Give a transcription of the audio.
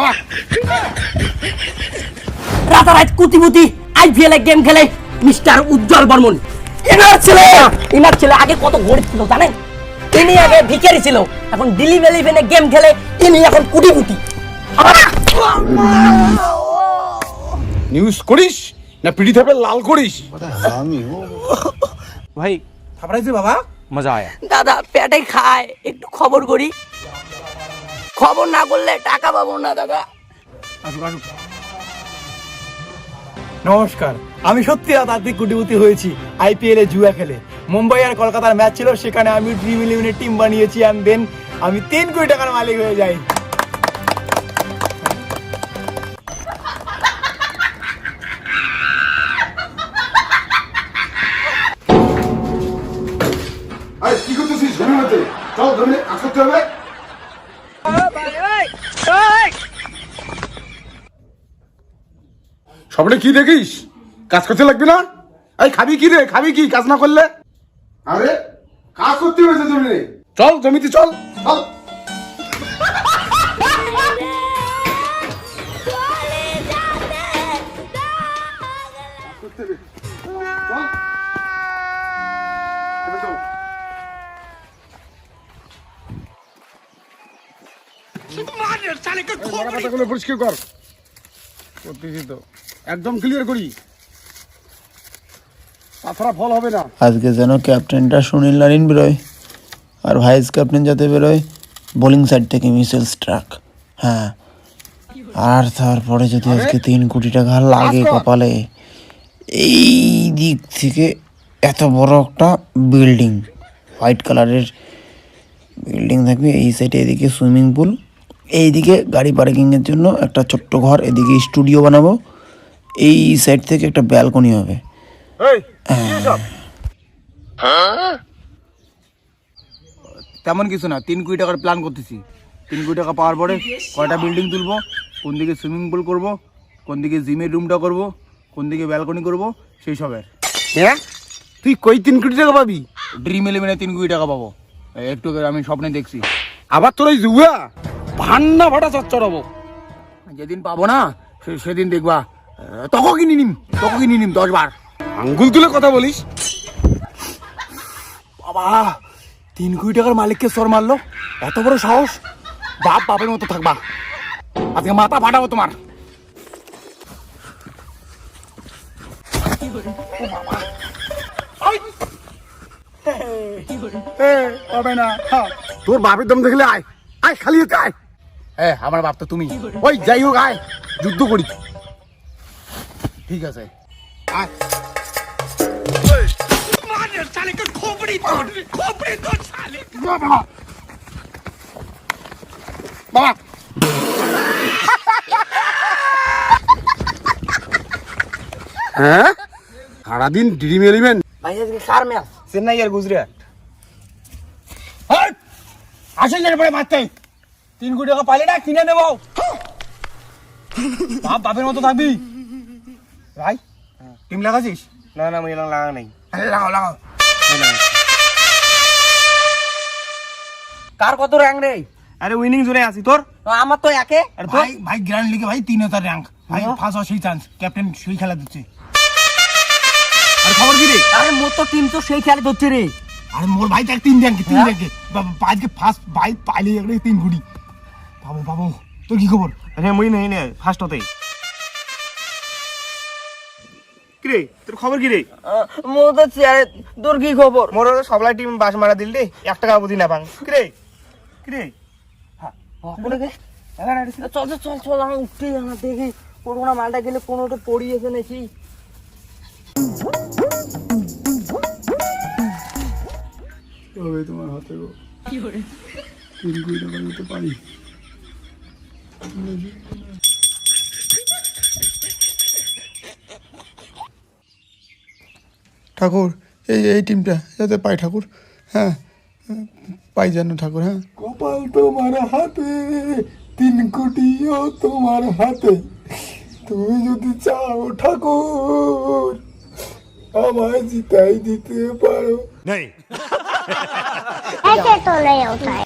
বাবা। রাতারাত কুতিমুতি আইপিএল গেম খেলে মিস্টার উজ্জ্বল বর্মন। এনার ছেলে এনার ছেলে আগে কত গরিব ছিল জানেন? ইনি আগে ভিখারি ছিল এখন দিল্লি ইলেভেনে গেম খেলে ইনি এখন কুটিপুটি নিউজ করিস না পিড়ি থাপে লাল করিস? ভাই থাপড়াইছে বাবা। মজা আয়া। দাদা পেটে খায় একটু খবর করি। খবর না করলে টাকা পাবো না, দাদা। নমস্কার। আমি সত্যি রাতারাতি কোটিপতি হয়েছি আইপিএল এ জুয়া খেলে। মুম্বাই আর কলকাতার ম্যাচ ছিল, সেখানে আমি ড্রিম ইলেভেনের টিম বানিয়েছি অ্যান্ড দেন আমি তিন কোটি টাকার মালিক হয়ে যাই। সবনে কি দেখিস? কাজ করতে লাগবে না? এই খাবি কি রে? খাবি কি? কাজ না করলে? আরে কাজ করতে হয়েছে জমিনে চল জমিতে চল। চল। পরিষ্কার কর। করতেছি তো। একদম ক্লিয়ার করি। তাছাড়া ফল হবে না। আজকে যেন ক্যাপ্টেনটা সুনীল নারিন বেরোয় আর ভাইস ক্যাপ্টেন যাতে বেরোয় বোলিং সাইড থেকে মিসেল স্ট্রাক। হ্যাঁ আর তারপরে যদি আজকে তিন কোটি টাকা লাগে কপালে এই দিক থেকে এত বড় একটা বিল্ডিং হোয়াইট কালারের বিল্ডিং থাকবে এই সাইডে এদিকে সুইমিং পুল এইদিকে গাড়ি পার্কিংয়ের জন্য একটা ছোট্ট ঘর এদিকে স্টুডিও বানাবো। এই সাইড থেকে একটা ব্যালকনি হবে। তেমন কিছু না তিন কোটি টাকার প্ল্যান করতেছি। তিন কোটি টাকা পাওয়ার পরে কয়টা বিল্ডিং তুলবো কোন দিকে সুইমিং পুল করব কোন দিকে জিমের রুমটা করব কোন দিকে ব্যালকনি করব সেই সবের। হ্যাঁ তুই কই তিন কোটি টাকা পাবি? ড্রিম ইলেভেনে তিন কোটি টাকা পাবো। একটু আমি স্বপ্নে দেখছি। আবার তোর ওই জুয়া? ভান্না ভাটা চচ্চড়াবো। যেদিন পাবো না সে- সেদিন দেখবা। তখন কিনে নিম তখন কিনে নিম দশ বার আঙ্গুল তুলে কথা বলিস? বাবা তিন কোটি টাকার মালিককে সর মারলো। এত বড় সাহস? বাপ বাপের মতো থাকবা। আজকে মাথা ফাটাবো তোমার। হবে না। তোর বাপের দম দেখলে আয় আয় খালি আয়। হ্যাঁ আমার বাপ তো তুমি। ওই যাই হোক আয়। যুদ্ধ করি। ঠিক আছে। আয়। বাবা। বাবা। হ্যাঁ? সারাদিন ড্রিম এলিমেন্ট। ভাই আজকে কার ম্যাচ চেন্নাই আর গুজরাট আসেন যেন পরে মারতে। তিন কোটি টাকা পাইলে না কিনে নেব। বাপ বাপের মতো থাকবি। ভাই টিম লাগাছিস না না আমি লাগা নাই লাগাও লাগাও কার কত র্যাঙ্ক রে আরে উইনিং জোরে আছি তোর আমার তো একে ভাই ভাই গ্র্যান্ড লিগে ভাই তিন হাজার র্যাঙ্ক ভাই ফার্স্ট হওয়ার চান্স ক্যাপ্টেন সেই খেলা দিচ্ছে। আর খবর কি রে? আরে মোর তো টিম তো সেই খেলা দিচ্ছে রে। আরে মোর ভাই তো তিন র্যাঙ্কে তিন র্যাঙ্কে আজকে ফার্স্ট ভাই পালিয়ে গেলে তিন গুড়ি বাবু বাবু তোর কি খবর? আরে মই নেই নে ফার্স্ট হতেই। কি রে তোর খবর কি রে মোর তো চেয়ারে তোর কি খবর? মোর সবলাই টিম বাস মারা দিল রে। এক টাকা বুঝি না পাং কি রে কি রে চল চল চল চল আমি উঠতে জানা দেখি পুরোনো মালটা গেলে কোনোটা পড়িয়েছে নাকি। তবে তোমার হাতে গো? তিন কোটি টাকা নিতে পারি ঠাকুর এই এই টিমটা যাতে পাই ঠাকুর হ্যাঁ পাই যেন ঠাকুর হ্যাঁ। কপাল তোমার হাতে তিন কোটিও তোমার হাতে। তুমি যদি চাও ঠাকুর আমায় জিতাই দিতে পারো। নেই। ওঠায়